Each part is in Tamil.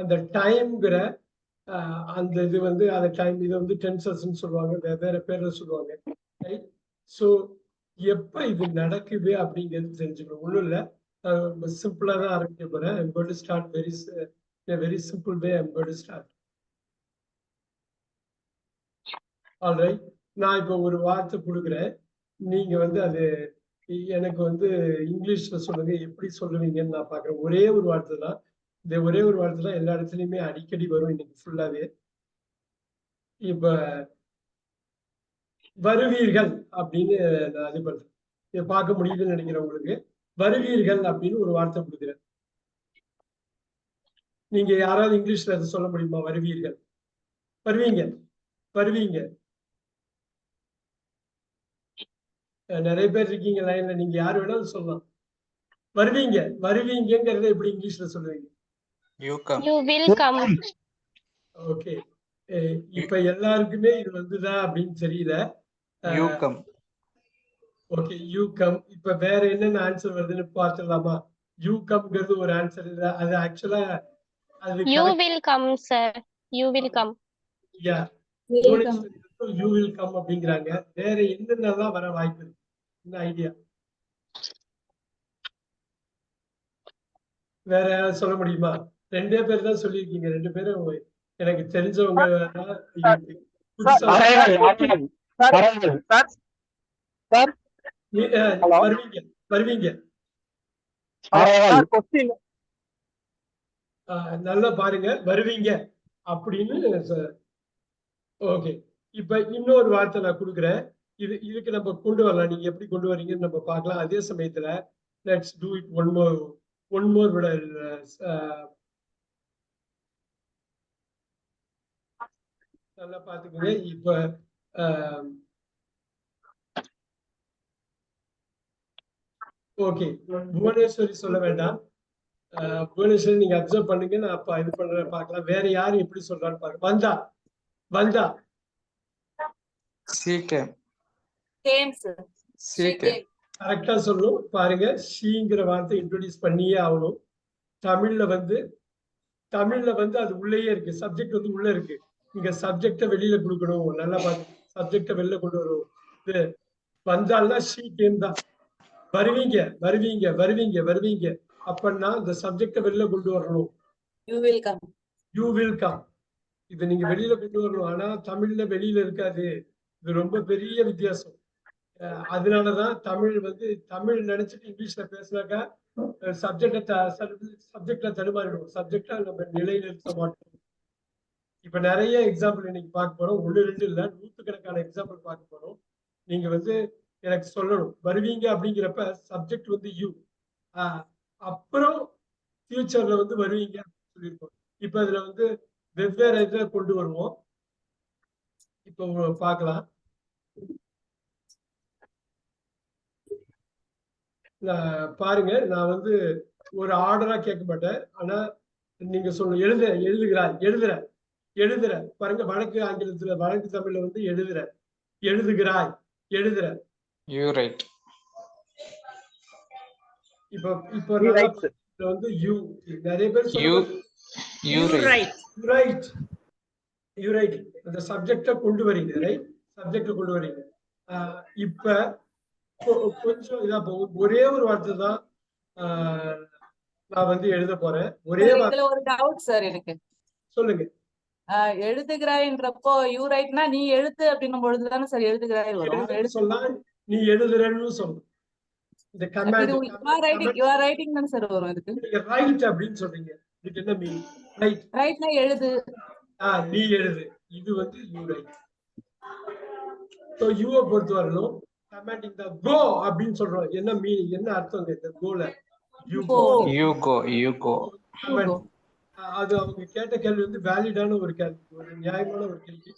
அந்த டைம்ங்கிற அந்த இது வந்து அந்த டைம் இதை வந்து டென்சஸ்ன்னு சொல்லுவாங்க. வெவ்வேறு பேர்ல சொல்லுவாங்க. ரைட் ஸோ எப்போ இது நடக்குது அப்படிங்கிறது தெரிஞ்சுக்கணும். ஒன்றும் இல்லை. சிம்பிளா தான் ஆரம்பிக்க போகிறேன் I'm got start very very simple way I'm got start alright நான் இப்போ ஒரு வார்த்தை கொடுக்குறேன். நீங்க வந்து அது எனக்கு வந்து இங்கிலீஷ்ல சொல்லுங்க. எப்படி சொல்லுவீங்கன்னு நான் பாக்குறேன் ஒரே ஒரு வார்த்தை தான். இந்த ஒரே ஒரு வார்த்தை தான் எல்லா இடத்துலயுமே அடிக்கடி வரும் இன்னைக்கு ஃபுல்லாவே இப்ப வருவீர்கள் அப்படின்னு நான் இது பண்றேன் இதை பார்க்க முடியுதுன்னு நினைக்கிறேன் உங்களுக்கு. வருவீர்கள் அப்படின்னு ஒரு வார்த்தை கொடுக்குறேன். நீங்க யாராவது இங்கிலீஷ்ல அதை சொல்ல முடியுமா? வருவீர்கள். வருவீங்க. வருவீங்க. நிறைய பேர் இருக்கீங்க லைன்ல நீங்க யார் வேணாலும் சொல்லலாம். வருவீங்க. வருவீங்கிறத எப்படி இங்கிலீஷ்ல சொல்லுவீங்க? You come. You will come. Okay இப்ப எல்லாருக்குமே இது வந்துதா அப்படின்னு தெரியல You come. Okay you come இப்ப வேற என்னென்ன ஆன்சர் வருதுன்னு பார்த்துடலாமா யூ கம்ங்கிறது ஒரு ஆன்சர் இல்ல. அது ஆக்சுவலா அது You will come, sir. You will come. You will come அப்படிங்கிறாங்க. வேற என்னென்னலாம் வர வாய்ப்பு இருக்கு? என்ன ஐடியா வேற சொல்ல முடியுமா? ரெண்டே பேர் தான் சொல்லியிருக்கீங்க. ரெண்டு பேரும் எனக்கு தெரிஞ்சவங்க? வருவீங்க வருவீங்க. நல்லா பாருங்க வருவீங்க அப்படின்னு ஓகே. இப்ப இன்னொரு வார்த்தை நான் கொடுக்குறேன். இது இதுக்கு நம்ம கொண்டு வரலாம். நீங்க எப்படி கொண்டு வரீங்கன்னு நம்ம பார்க்கலாம். அதே சமயத்துல let's do it one more one more விட நல்லா பாத்துக்கோங்க இப்ப ஓகே. புவனேஸ்வரி சொல்ல வேண்டாம். புவனேஸ்வரி நீங்க அப்சர்வ் பண்ணுங்க. நான் அப்ப இது பண்றேன் பார்க்கலாம். வேற யாரு எப்படி சொல்றான்னு பாருங்க. வந்தா. வந்தா. கரெக்டா சொல்லணும் பாருங்க. ஷீங்கிற வார்த்தை இன்ட்ரோடியூஸ் பண்ணியே ஆகணும். தமிழ்ல வந்து தமிழ்ல வந்து அது உள்ளேயே இருக்கு. சப்ஜெக்ட் வந்து உள்ள இருக்கு. நீங்க சப்ஜெக்ட வெளியில கொடுக்கணும். நல்லா பார்த்து சப்ஜெக்ட வெளியில கொண்டு வரணும் இது வந்தால்னா ஷீ கேம் தான் வருவீங்க வருவீங்க வருவீங்க வருவீங்க. அப்படின்னா இந்த சப்ஜெக்ட வெளியில கொண்டு வரணும். You will come. You will come இது நீங்க வெளியில கொண்டு வரணும். ஆனா தமிழ்ல வெளியில இருக்காது. இது ரொம்ப பெரிய வித்தியாசம். அதனாலதான் தமிழ் வந்து தமிழ் நினைச்சிட்டு இங்கிலீஷ்ல பேசினாக்கா சப்ஜெக்ட சப்ஜெக்ட்ல தடுமாறிடும் சப்ஜெக்டா நம்ம நிலைநிறுத்த மாட்டோம். இப்ப நிறைய எக்ஸாம்பிள் இன்னைக்கு பார்க்க போறோம். ஒண்ணு ரெண்டு இல்ல நூத்துக்கணக்கான எக்ஸாம்பிள் பார்க்க போறோம். நீங்க வந்து எனக்கு சொல்லணும். வருவீங்க அப்படிங்கிறப்ப சப்ஜெக்ட் வந்து யூ அப்புறம் ஃபியூச்சர்ல வந்து வருவீங்க அப்படின்னு சொல்லியிருக்கோம். இப்ப இதுல வந்து வெவ்வேறு இதை கொண்டு வருவோம். இப்போ பார்க்கலாம். நான் பாருங்க. நான் வந்து ஒரு ஆர்டரா கேட்க மாட்டேன் ஆனா நீங்க சொல்லணும் எழுத எழுதுகிறாய் எழுதுற எழுதுற. பாருங்க வழக்கு ஆங்கிலத்துல வழக்கு தமிழ்ல வந்து எழுதுற. எழுதுகிறாய் எழுதுற. You write. இப்போ இப்போ வந்து யூ நிறைய பேர் You. சொல்லுவாங்க. You write. Write you write அந்த சப்ஜெக்ட கொண்டு வரீங்க ரைட் சப்ஜெக்ட கொண்டு வரீங்க. ஆஹ் இப்ப கொஞ்சம் இதா போகும் ஒரே ஒரு வார்த்தை தான் ஆஹ் நான் வந்து எழுத போறேன். ஒரே ஒரு டவுட் சார் எனக்கு. சொல்லுங்க. ஆஹ் எழுதுகிறாய்ன்றப்போ யூ ரைட்னா நீ எழுத்து அப்படின்னும் பொழுது தானே சார் எழுதுகிறாய் வரும். சொல்லலாம் நீ எழுதுறன்னு சொல்லணும் இந்த இது command you are writing you are writing தானே சார் வரும் இதுக்கு. நீங்க ரைட் அப்படின்னு சொல்றீங்க இதுக்கு என்ன மீன் ரைட் ரைட்னா எழுது. ஆஹ் நீ எழுது. இது வந்து யூ ரைட் ஸோ யூவை பொறுத்த வரலும் கமாண்டிங் த கோ அப்படின்னு சொல்றோம். என்ன மீனிங் என்ன அர்த்தம் இந்த கோல you go Go. You go. You go. Go. அது அவங்க கேட்ட கேள்வி வந்து வேலிடான ஒரு கேள்வி ஒரு நியாயமான ஒரு கேள்வி.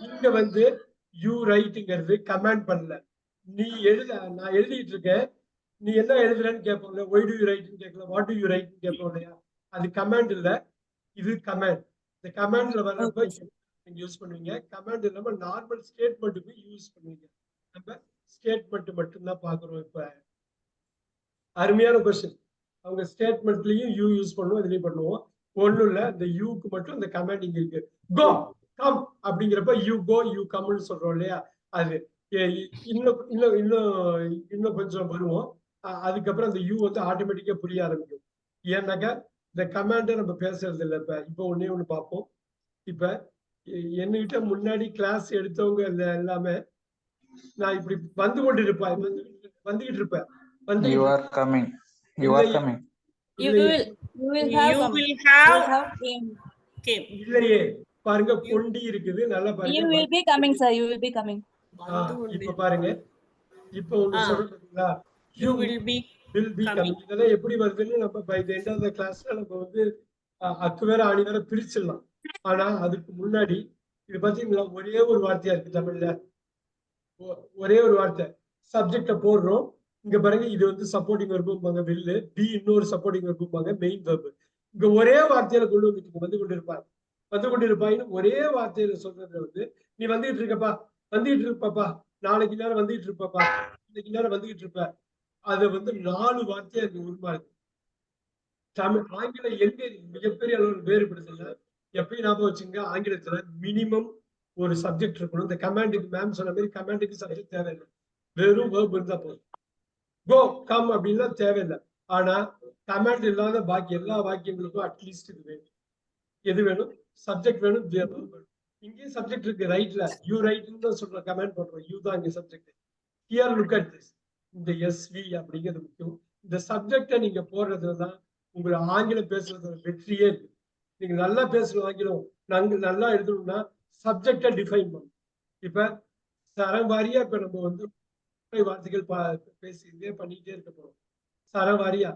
இங்க வந்து யூ ரைட்டுங்கிறது கமாண்ட் பண்ணல. நீ எழுத நான் எழுதிட்டு இருக்கேன். நீ என்ன எழுதுறன்னு கேட்போம்ல ஒய் டு யூ ரைட்னு கேட்கல. வாட் டு யூ ரைட்னு கேட்போம் இல்லையா? அது கமாண்ட் இல்ல. இது கமாண்ட் இந்த கமாண்ட்ல வர்றப்ப நீங்க யூஸ் பண்ணுவீங்க. கமாண்ட் இல்லாம நார்மல் ஸ்டேட்மெண்ட்டுக்கு யூஸ் பண்ணுவீங்க. நம்ம ஸ்டேட்மெண்ட் மட்டும்தான் பாக்குறோம் இப்ப. அருமையான கொஸ்டின் அவங்க ஸ்டேட்மெண்ட்லயும் யூ யூஸ் பண்ணுவோம் இதுலயும் பண்ணுவோம். ஒண்ணும் இல்ல இந்த யூக்கு மட்டும் இந்த கமாண்டிங் இருக்கு. கோ கம் அப்படிங்கிறப்ப யூ கோ யூ கம்னு சொல்றோம் இல்லையா? அது இன்னும் இன்னும் இன்னும் இன்னும் கொஞ்சம் வருவோம். அதுக்கப்புறம் அந்த யூ வந்து ஆட்டோமேட்டிக்கா புரிய ஆரம்பிக்கும். ஏன்னாக்கா இந்த கமாண்டை நம்ம பேசுறது இல்லை இப்ப. இப்போ ஒண்ணே ஒண்ணு பார்ப்போம். இப்ப என்கிட்ட முன்னாடி கிளாஸ் எடுத்தவங்க எல்லா- எல்லாமே நான் இப்படி வந்து கொண்டு இருப்பேன் வந்து வந்துகிட்டு இருப்பேன். வந்து You are coming. You are coming. You will, you will have You will You have will have came. came. இல்லையே. பாருங்க கொண்டி இருக்குது. நல்லா You பாருங்க will be coming, sir. You will be coming. இப்ப பாருங்க. இப்ப. சொல்றேன் பாத்தீங்களா? You will be will be coming. இதெல்லாம் எப்படி வருதுன்னு நம்ம by the end of the கிளாஸ்ல நம்ம வந்து அக்கு வேற ஆணி வேற பிரிச்சிடலாம். ஆனா அதுக்கு முன்னாடி இது பாத்தீங்களா? ஒரே ஒரு வார்த்தையா இருக்கு தமிழ்ல. ஒ- ஒரே ஒரு வார்த்தை. சப்ஜெக்ட போடுறோம். இங்க பாருங்க இது வந்து சப்போர்ட்டிங் வெர்பும்பாங்க வில்லு பி இன்னொரு சப்போர்ட்டிங் வெர்பும்பாங்க மெயின் வெர்பு இங்க ஒரே வார்த்தையில கொண்டு வந்துட்டு வந்து கொண்டு வந்து கொண்டிருப்பாயின்னு ஒரே வார்த்தையில சொல்றது வந்து நீ வந்துகிட்டு இருக்கப்பா வந்துகிட்டு இருப்பப்பா நாளைக்கு நேரம் வந்துகிட்டு இருப்பப்பா இன்னைக்கு நேரம் வந்துகிட்டு இருப்ப. அது வந்து நாலு வார்த்தையா இங்க உருமாறுது தமிழ் ஆங்கில எங்க மிகப்பெரிய அளவில் வேறுபடுதுல்ல. எப்பயும் ஞாபகம் வச்சுங்க ஆங்கிலத்துல மினிமம் ஒரு சப்ஜெக்ட் இருக்கணும். இந்த கமாண்டுக்கு மேம் சொன்ன மாதிரி கமாண்டுக்கு சப்ஜெக்ட் தேவையில்லை. வெறும் வேர்ப் இருந்தா போதும். கோ கம் அப்படின்னா தேவையில்லை. ஆனா கமெண்ட் இல்லாத பாக்கி எல்லா வாக்கியங்களுக்கும் அட்லீஸ்ட் இது வேணும். எது வேணும்? சப்ஜெக்ட் வேணும் வேணும். இங்கேயும் சப்ஜெக்ட் இருக்கு ரைட்ல யூ ரைட்னு தான் சொல்ற கமெண்ட் பண்றோம் யூ தான் இங்க subject here look at this இந்த எஸ்வி அப்படிங்கிறது முக்கியம். இந்த சப்ஜெக்டை நீங்க போடுறதுல தான் உங்களை ஆங்கிலம் பேசுறதோட வெற்றியே இருக்கு. நீங்க நல்லா பேசுற ஆங்கிலம் நாங்க நல்லா எழுதணும்னா சப்ஜெக்டை டிஃபைன் பண்ணும் இப்ப சரம் வாரியா இப்ப நம்ம வந்து வார்த்தைகள் பா- பேசி இதே பண்ணிட்டே இருக்க போறோம். சரம் வாரியா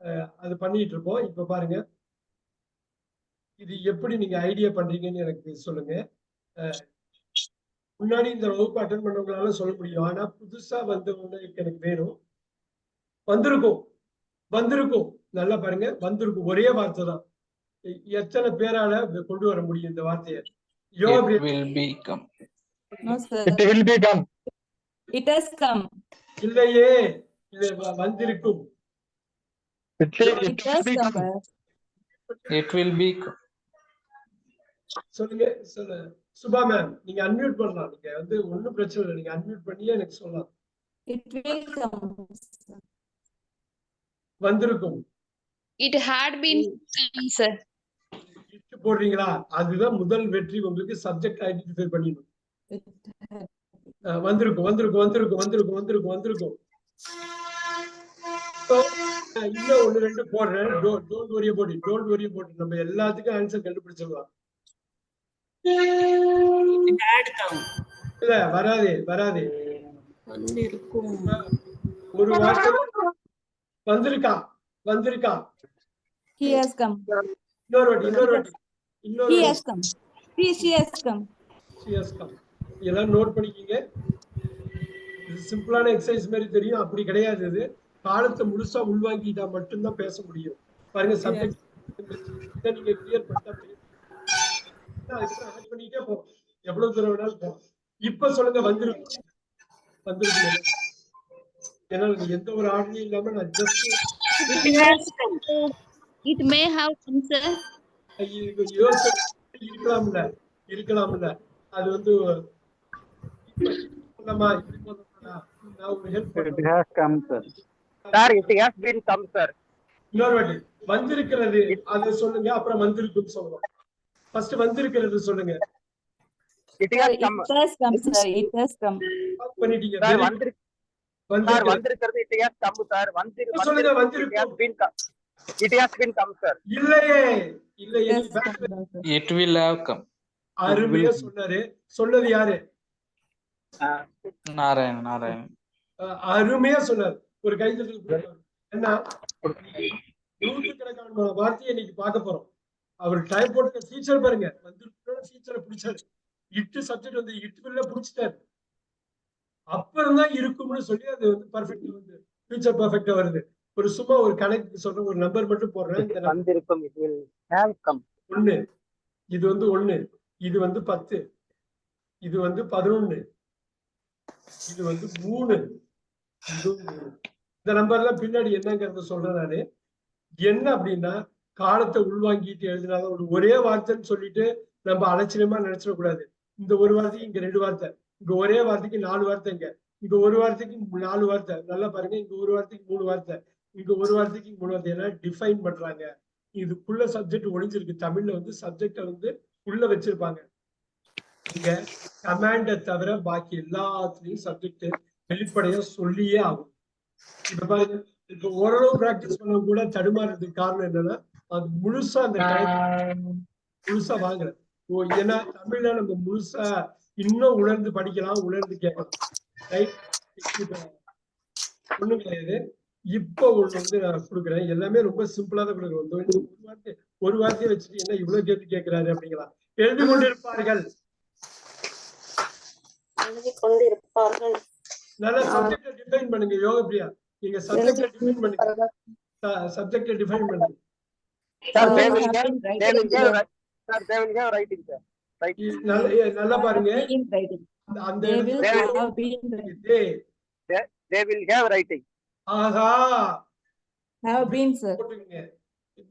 அஹ், அது பண்ணிட்டு இருப்போம். இப்ப பாருங்க. இது எப்படி நீங்க ஐடியா பண்றீங்கன்னு எனக்கு சொல்லுங்க. அஹ், முன்னாடி இந்த வகுப்பு அட்டன் பண்ணவங்களால சொல்ல முடியும். ஆனா புதுசா வந்தவங்க எனக்கு வேணும். வந்திருக்கும். வந்திருக்கும். நல்லா பாருங்க. வந்திருக்கும். ஒரே வார்த்தை தான். எத்தனை பேரால கொண்டு வர முடியும் இந்த வார்த்தையை? You will become. No, sir. It will be It has come. இல்லையே இது வந்திருக்கும் It will, It it will be come. It will become. சொல்லுங்க சொல்லு சுபா மேம் நீங்க அன்மியூட் பண்ணலாம் நீங்க வந்து ஒண்ணும் பிரச்சனை இல்லை நீங்க அன்மியூட் பண்ணியே எனக்கு சொல்லலாம் It will come. sir. வந்திருக்கும் It had been come, sir. இட்டு போடுறீங்களா அதுதான் முதல் வெற்றி உங்களுக்கு சப்ஜெக்ட் ஐடென்டிஃபை பண்ணிடணும் வந்திருக்கும் வந்திருக்கும் வந்திருக்கும் வந்திருக்கும் வந்திருக்கும் வந்திருக்கும் இன்னும் ஒண்ணு ரெண்டு போடுறேன் டோன்ட் வரிய போட்டு டோன்ட் வரிய போட்டு நம்ம எல்லாத்துக்கும் ஆன்சர் கண்டுபிடிச்சிடலாம். இல்ல வராதே வராதே. ஒரு வார்த்தை வந்திருக்கா வந்திருக்கா He has come. இன்னொரு வாட்டி இன்னொரு வாட்டி இன்னொரு He has come. He, she has come. Yes, come. இதெல்லாம் நோட் பண்ணிக்கிங்க. இது சிம்பிளான எக்ஸசைஸ் மாதிரி தெரியும். அப்படி கிடையாது இது. காலத்தை முழுசா உள்வாங்கிட்டா மட்டும்தான் பேச முடியும். பாருங்க சப்ஜெக்ட் நீங்க கிளியர் பண்ணிட்டா. அதுக்கப்புறம் ஆட் பண்ணிட்டே போறோம் எவ்வளவு தூரம் வேணாலும் போறோம் இப்ப சொல்லுங்க வந்துருக்கு வந்துருக்கு ஏன்னா எந்த ஒரு ஆர்டரையும் இல்லாம நான் ஜஸ்ட் come, sir. யோசனை இருக்கலாம்ல இருக்கலாம்ல அது வந்து நம்ம இப்படி பண்ணோம்னா, நான் ஒரு help It has come, sir. Sir, it has been come, sir. இன்னொரு வாட்டி வந்திருக்கிறது அதை சொல்லுங்க அப்புறம் வந்திருக்குன்னு சொல்லணும் ஃபர்ஸ்ட் வந்திருக்கிறது சொல்லுங்க It Sir, has it come. has come, sir. It has come. Stop பண்ணிட்டீங்க Sir. வந்திருக்கு sir, வந்திருக்கிறது. வந்திருக்கிறது it has come, sir. வந்திரு- இப்ப சொல்லுங்க, வந்திருக்கு, வந்திருக்கும். been come. It has been come, sir. இல்லையே இல்லையே come. அருமையா சொன்னாரு சொன்னது யாரு Narayan. அஹ் அருமையா சொன்னார். ஒரு கைத்தட்டல் கொடுத்தாரு. என்ன நூற்றுக்கணக்கான வார்த்தையை இன்னைக்கு பார்க்க போறோம். அவர் டைப் போட்டு ஃபீச்சர் பாருங்க. வந்து ஃபீச்சரை பிடிச்சாரு. இட்டு சப்ஜெக்ட் வந்து இட்டுல பிடிச்சிட்டாரு. அப்புறம் தான் இருக்கும்னு சொல்லி அது வந்து பர்ஃபெக்ட் வந்து ஃபியூச்சர் பர்ஃபெக்டா வருது. ஒரு சும்மா ஒரு கணக்கு சொல்றேன் ஒரு நம்பர் மட்டும் போடுறேன். வந்திருக்கும். ஒண்ணு. இது வந்து ஒண்ணு. இது வந்து பத்து. இது வந்து பதினொன்னு. இது வந்து மூணு. இந்த நம்பர்ல பின்னாடி என்னங்கிறத சொல்றேன் நானு. என்ன அப்படின்னா காலத்தை உள்வாங்கிட்டு எழுதினாதான் ஒரு ஒரே வார்த்தைன்னு சொல்லிட்டு நம்ம அலட்சியமா நினைச்சிடக்கூடாது. இந்த ஒரு வார்த்தைக்கு இங்க ரெண்டு வார்த்தை. இங்க ஒரே வார்த்தைக்கு நாலு வார்த்தை இங்க. இங்க ஒரு வார்த்தைக்கு நாலு வார்த்தை. நல்லா பாருங்க இங்க ஒரு வார்த்தைக்கு மூணு வார்த்தை. இங்க ஒரு வார்த்தைக்கு மூணு வார்த்தை. எல்லாம் டிஃபைன் பண்றாங்க. இதுக்குள்ள சப்ஜெக்ட் ஒழிஞ்சிருக்கு தமிழ்ல வந்து சப்ஜெக்ட வந்து உள்ள வச்சிருப்பாங்க. நீங்க கமாண்ட தவிர பாக்கி எல்லாத்துலயும் சப்ஜெக்ட் வெளிப்படையா சொல்லியே ஆகும் இப்ப பாருங்க இப்ப ஓரளவு பிராக்டிஸ் பண்ண கூட தடுமாறதுக்கு காரணம் என்னன்னா அது முழுசா அந்த முழுசா வாங்கல. ஓ ஏன்னா தமிழ்ல நம்ம முழுசா இன்னும் உணர்ந்து படிக்கலாம் உணர்ந்து கேட்கலாம். ரைட் ஒண்ணும் கிடையாது. இப்ப ஒண்ணு வந்து நான் கொடுக்குறேன். எல்லாமே ரொம்ப சிம்பிளா தான் கொடுக்குறேன் ஒரு வார்த்தை ஒரு வார்த்தையை வச்சுட்டு என்ன இவ்வளவு கேட்டு கேட்கிறாரு அப்படிங்களா? எழுதி கொண்டிருப்பார்கள். எழுதி கொண்டிருப்பார்கள் நல்ல சப்ஜெக்ட டிஃபைன் பண்ணுங்க யோக பிரியா நீங்க சப்ஜெக்ட டிஃபைன் பண்ணுங்க சப்ஜெக்ட டிஃபைன் பண்ணுங்க they will have writing, sir. Right. இ- நல்ல பாருங்க. அந்த- They will have writing. they, They will have writing. Aha Have been, sir. போட்டுக்கங்க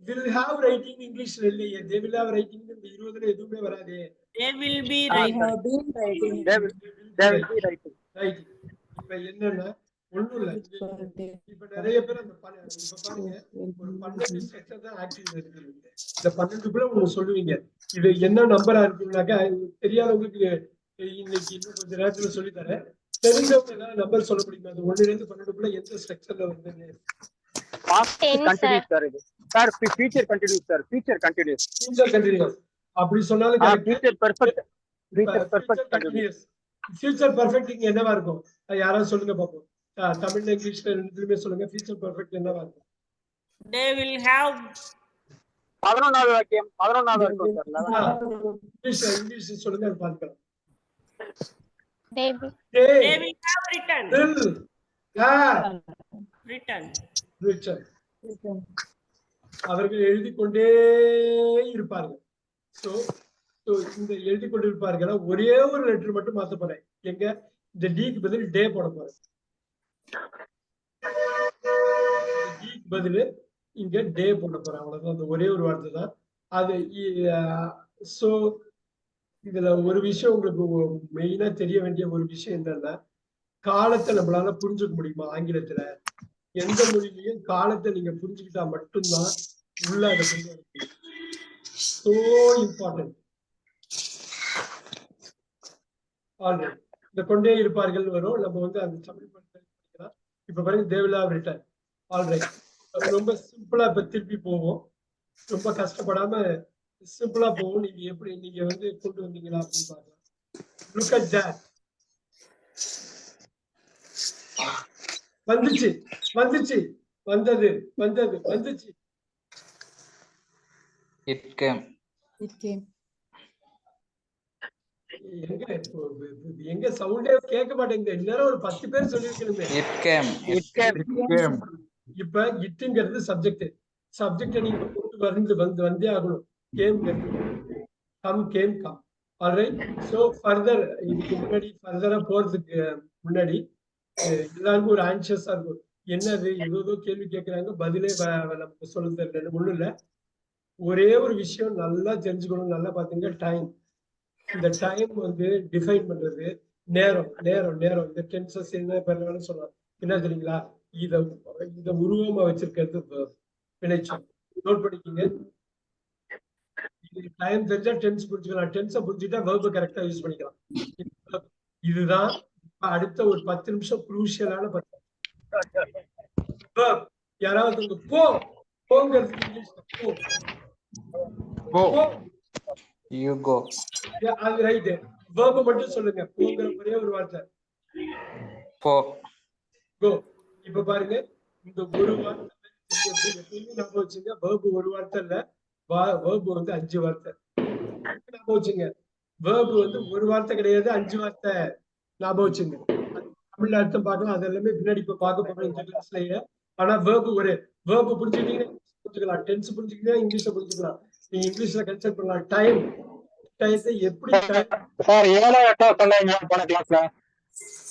will have writing இங்கிலீஷ்ல இல்லையே they will have writing இந்த இருபதுல எதுவுமே வராதே They will be They writing. have been writing. They will, they will be writing. Right இப்ப என்னன்னா ஒண்ணும் இல்ல. இப்ப நிறைய பேர் அந்த இப்ப பாருங்க ஒரு பன்னெண்டு செக்ஷன் தான் ஆக்டிவ் இருக்கு இந்த பன்னெண்டுக்குள்ள ஒண்ணு சொல்லுவீங்க. இது என்ன நம்பரா இருக்குன்னாக்கா தெரியாதவங்களுக்கு இன்னைக்கு இன்னும் கொஞ்ச நேரத்துல சொல்லி தரேன். தெரிஞ்சவங்க ஏதாவது நம்பர் சொல்ல முடியுமா? அது ஒண்ணுல இருந்து பன்னெண்டுக்குள்ள எந்த செக்ஷன்ல வந்து Ten, continuous, sir. இது. F- future continuous, sir. Future continuous. Future continuous அப்படி சொன்னாலும் future perfect. Future perfect continuous. Continuous future perfect இங்க என்னவா இருக்கும் யாராவது சொல்லுங்க பாப்போம் ஆஹ் தமிழ்ல இங்கிலீஷ்ல ரெண்டுலயுமே சொல்லுங்க ஃபியூச்சர் பர்ஃபெக்ட் என்னவா இருக்கும் They will have பதினொன்னாவது வாக்கியம் பதினொன்னாவது வரைக்கும் சார் இங்கிலீஷ் இங்கிலீஷ் சொல்லுங்க அது பார்க்கலாம் they will they they will have written. ரிச்சர்ட் அவர்கள் எழுதி கொண்டே இருப்பார்கள். சோ சோ இந்த எழுதி கொண்டிருப்பார்கள் ஒரே ஒரு லெட்டர் மட்டும் மாத்த போறேன். எங்க? இந்த டிக்கு பதில் டே போட போறேன். டிக்கு பதில் இங்க டே போட போறேன். அவ்வளவுதான். அந்த ஒரே ஒரு வார்த்தை தான். அது சோ இதுல ஒரு விஷயம் உங்களுக்கு மெயினா தெரிய வேண்டிய ஒரு விஷயம் என்னன்னா காலத்தை நம்மளால புரிஞ்சுக்க முடியுமா? ஆங்கிலத்துல? எந்த மொழியிலையும் காலத்தை நீங்க புரிஞ்சுக்கிட்டா மட்டும்தான் உள்ள அதை கொண்டு வர முடியும். சோ இம்பார்ட்டன்ட் ஆல்ரைட் இந்த கொண்டே இருப்பார்கள் வரும். நம்ம வந்து அந்த தமிழ் படிக்கலாம் இப்ப பாருங்க தேவிலா ரிட்டர்ன் ஆல்ரைட் ரொம்ப சிம்பிளா இப்ப திருப்பி போவோம். ரொம்ப கஷ்டப்படாம சிம்பிளா போவோம். நீங்க எப்படி நீங்க வந்து கொண்டு வந்தீங்களா அப்படின்னு பாருங்க லுக் அட் தட் வந்துச்சு வந்துச்சு வந்தது வந்தது வந்துச்சு It came. It came. எங்க சவுண்டே கேட்க மாட்டேங்குது ஒரு பத்து பேர் சொல்லிருக்கணுமே It came. It came. came. இப்ப இட்டுங்கிறது சப்ஜெக்ட் சப்ஜெக்ட நீங்க கொண்டு வந்து வந்து வந்தே ஆகணும் came come came come alright so further இதுக்கு முன்னாடி ஃபர்தரா போறதுக்கு முன்னாடி எல்லாருக்கும் ஒரு ஆன்சியஸா இருக்கும். என்னது? ஏதோ கேள்வி கேட்கிறாங்க பதிலே நமக்கு சொல்ல தெரியல. ஒண்ணும் இல்ல. ஒரே ஒரு விஷயம் நல்லா தெரிஞ்சுக்கணும். நல்லா பாத்தீங்க டைம் இந்த டைம் வந்து டிஃபைன் பண்றது நேரம். நேரம் நேரம். இந்த டென்சஸ் என்ன பெறலாம்னு சொல்லலாம் என்ன தெரியுங்களா? இத இத உருவமா வச்சிருக்கிறது verb. நோட் பண்ணிக்கோங்க. டைம் தெரிஞ்சா டென்ஸ் புரிஞ்சுக்கலாம். டென்ஸை புரிஞ்சுட்டா வேர்பு கரெக்டா யூஸ் பண்ணிக்கலாம். இதுதான் அடுத்த ஒரு பத்து நிமிஷம் குரூஷியலான பத்து. யாராவது போ போங்கிறது போ. போ. அது ரைட் verb மட்டும் சொல்லுங்க. போங்கிற ஒரே ஒரு வார்த்தை. For. கோ இப்ப பாருங்க. இந்த ஒரு வார்த்தை ஞாபகம் வச்சுங்க. Verb ஒரு வார்த்தை இல்ல. வா- verb வந்து அஞ்சு வார்த்தை. ஞாபகம் வச்சுங்க. Verb வந்து ஒரு வார்த்தை கிடையாது அஞ்சு வார்த்தை. ஞாபகம் வச்சுங்க. தமிழ்ல அர்த்தம் பார்க்கலாம் அது எல்லாமே பின்னாடி இப்ப பார்க்க போறோம் இந்த கிளாஸ்லயே ஆனா வேர்பு ஒரு. வேர்பு புரிஞ்சுக்கிட்டீங்கன்னா புரிஞ்சுக்கலாம். டென்ஸ் புரிஞ்சுக்கிட்டீங்கன்னா இங்கிலீஷ்ல புரிஞ்சுக்கலாம். நீங்க இங்கிலீஷ்ல கன்சல்ட் பண்ணலாம். டைம் டைம் எப்படி சார் ஏழோ எட்டாவது சொன்னீங்க போன கிளாஸ்ல